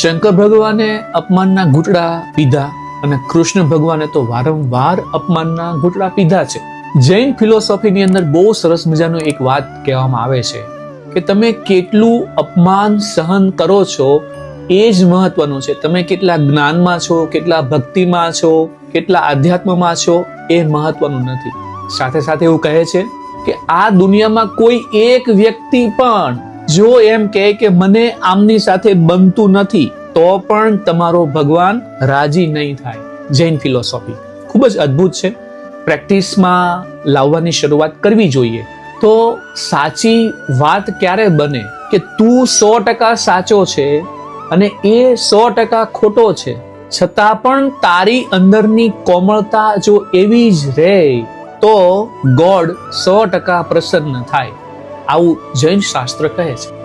શંકર ભગવાને અપમાનના ઘૂંટડા પીધા અને કૃષ્ણ ભગવાને તો વારંવાર અપમાનના ઘૂંટડા પીધા છે. જૈન ફિલોસોફીની અંદર બહુ સરસ મજાનું એક વાત કહેવામાં આવે છે કે તમે કેટલું અપમાન સહન કરો છો એ જ મહત્વનું છે. તમે કેટલા જ્ઞાનમાં છો, કેટલા ભક્તિમાં છો, કેટલા આધ્યાત્મમાં છો એ મહત્વનું નથી. સાથે સાથે એવું કહે છે કે આ દુનિયામાં કોઈ એક વ્યક્તિ પણ જો એમ કહે કે મને આમની સાથે બનતું નથી, તો પણ તમારો ભગવાન રાજી નહીં થાય. જૈન ફિલોસોફી ખૂબ જ અદ્ભુત છે. પ્રેક્ટિસમાં લાવવાની શરૂઆત કરવી જોઈએ. તો સાચી વાત ક્યારે બને કે તું સો ટકા સાચો છે અને એ સો ટકા ખોટો છે? છતાં પણ તારી અંદરની કોમળતા જો એવી જ રહે, તો ગોડ સો ટકા પ્રસન્ન થાય. આવું જૈન શાસ્ત્ર કહે છે